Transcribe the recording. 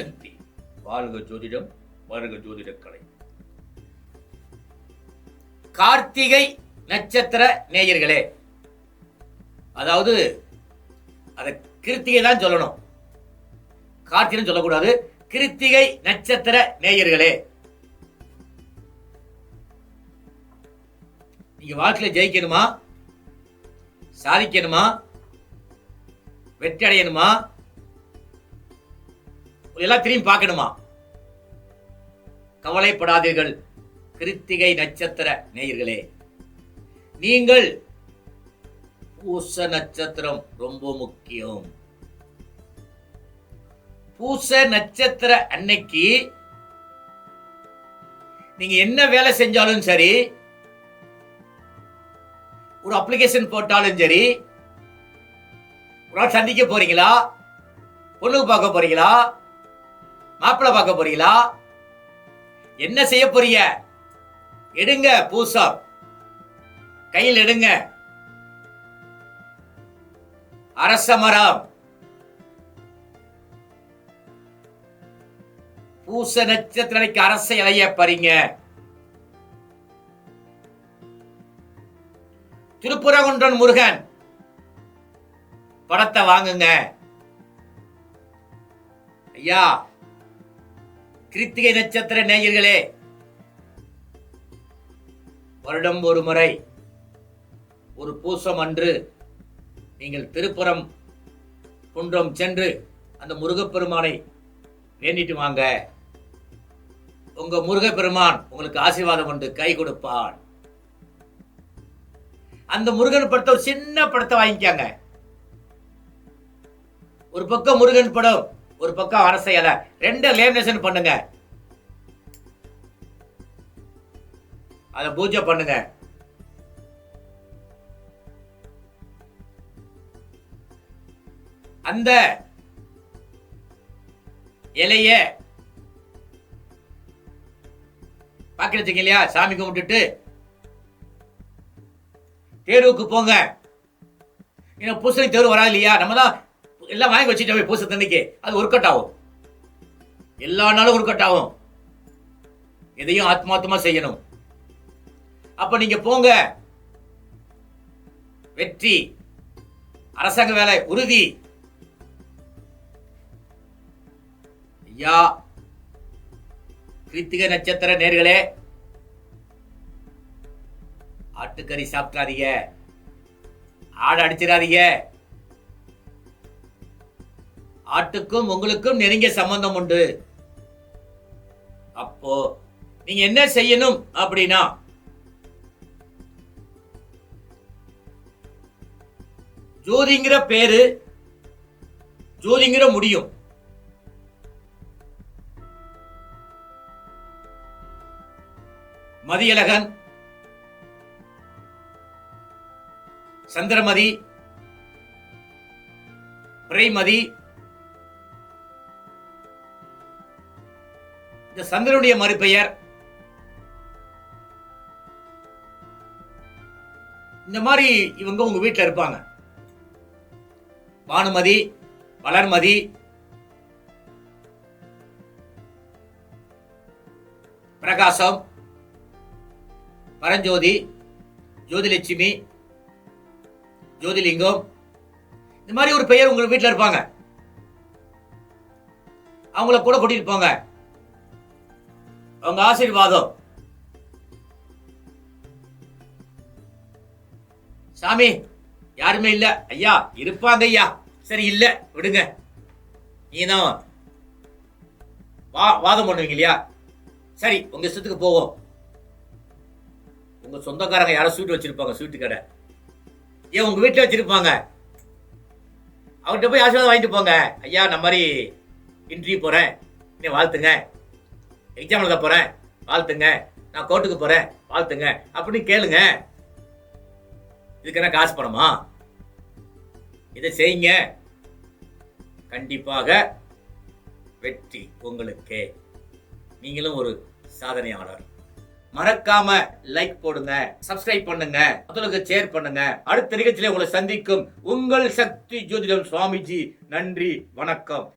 சக்தி. வாழ்க ஜோதிடம் வருக ஜோதிடக்கலை. கார்த்திகை நட்சத்திர நேயர்களே அதாவது அதை கிருத்திகை தான் சொல்லணும். கார்த்திகை சொல்லக்கூடாது கிருத்திகை நட்சத்திர நேயர்களே. நீங்க வாழ்க்கையில ஜெயிக்கணுமா? சாதிக்கணுமா? வெற்றி அடையணுமா? எல்லாம் திரும்பி பார்க்கணுமா? கவலைப்படாதீர்கள். கிருத்திகை நட்சத்திர நேயர்களே நீங்கள் பூச நட்சத்திரம் ரொம்ப முக்கியம். பூச நட்சத்திர அன்னைக்கு நீங்க என்ன வேலை செஞ்சாலும் சரி ஒரு அப்ளிகேஷன் போட்டாலும் சரி ஒரு நாள் சந்திக்க போறீங்களா? பொண்ணுக்கு பார்க்க போறீங்களா? மாப்பிள்ள பார்க்க போறீங்களா? என்ன செய்ய போறீங்க? எடுங்க பூசம் கையில் எடுங்க. அரச மரம். பூச நட்சத்திரக்கு அரச இலைய பறிங்க. திருப்புரகுன்றன் முருகன் படத்தை வாங்குங்க. ஐயா கிருத்திகை நட்சத்திர நேயர்களே வருடம் ஒரு முறை ஒரு பூசம் அன்று நீங்கள் திருப்புறம் குன்றம் சென்று அந்த முருகப்பெருமானை வேண்டிட்டு வாங்க. உங்க முருகப்பெருமான் உங்களுக்கு ஆசீர்வாதம் கொண்டு கை கொடுப்பான். அந்த முருகன் படத்தை ஒரு சின்ன படத்தை வாங்கிக்காங்க. ஒரு பக்கம் முருகன் படம் ஒரு பக்கம் அரச இலை ரெண்டு லேமினேஷன் பண்ணுங்க. அத பூஜை பண்ணுங்க. அந்த இலைய பாக்கி வச்சுக்க இல்லையா? சாமி கும்பிட்டுட்டு தேர்வுக்கு போங்க. ஏன்னா பூசணி தேர்வு வரா இல்லையா? நம்ம தான் எல்லாம் வாங்கி வச்சுட்டோமே பூச தண்ணிக்கு அது ஒர்க் அவுட் ஆகும். எல்லா நாளும் ஒர்க் அவுட் ஆகும். எதையும் ஆத்மாத்தமா செய்யணும். அப்ப நீங்க போங்க. வெற்றி. அரசாங்க வேலை உறுதி. ஐயா கிருத்திக நட்சத்திர நேர்களே ஆட்டுக்கறி சாப்பிடாதீங்க ஆடு அடிச்சிடாதீங்க. ஆட்டுக்கும் உங்களுக்கும் நெருங்கிய சம்பந்தம் உண்டு. அப்போ நீங்க என்ன செய்யணும் அப்படின்னா ஜோதிங்கிற பேரு ஜோதிங்கிற முடியும். மதியழகன் சந்திரமதி பிறைமதி இந்த சந்திரனுடைய மறுபெயர். இந்த மாதிரி இவங்க உங்க வீட்டில் இருப்பாங்க. பானுமதி வளர்மதி. பிரகாசம். பரஞ்சோதி. ஜோதிலட்சுமி. ஜோதிலிங்கம். இந்த மாதிரி ஒரு பெயர் உங்க வீட்டில் இருப்பாங்க. அவங்கள கூட கூட்டிட்டு போங்க. உங்க ஆசீர்வாதம். சாமி யாருமே இல்ல. ஐயா இருப்பாங்க ஐயா. சரி இல்ல விடுங்க. நீதான் வா வாதம் பண்ணுவீங்க இல்லையா? சரி உங்க இஷ்டத்துக்கு போவோம். உங்க சொந்தக்காரங்க யாரோ ஸ்வீட் வச்சிருப்பாங்க ஸ்வீட் கடை. ஏன் உங்க வீட்டில் வச்சிருப்பாங்க? அவர்கிட்ட போய் ஆசீர்வாதம் வாங்கிட்டு போங்க. ஐயா நம்ம மாதிரி இன்ட்ரி போறேன். நீ வாழ்த்துங்க. எக்ஸாம் எழுத போறேன். வாழ்த்துங்க. நான் கோர்ட்டுக்கு போறேன். வாழ்த்துங்க. அப்படின்னு கேளுங்க. இதுக்கு என்ன காசு பணமா? இதை செய்யுங்க. கண்டிப்பாக வெற்றி உங்களுக்கு. நீங்களும் ஒரு சாதனையாளர். மறக்காம லைக் போடுங்க சப்ஸ்கிரைப் பண்ணுங்க மற்றவங்களுக்கு ஷேர் பண்ணுங்க. அடுத்த நிகழ்ச்சியில உங்களை சந்திக்கும் உங்கள் சக்தி ஜோதிடம் சுவாமிஜி. நன்றி வணக்கம்.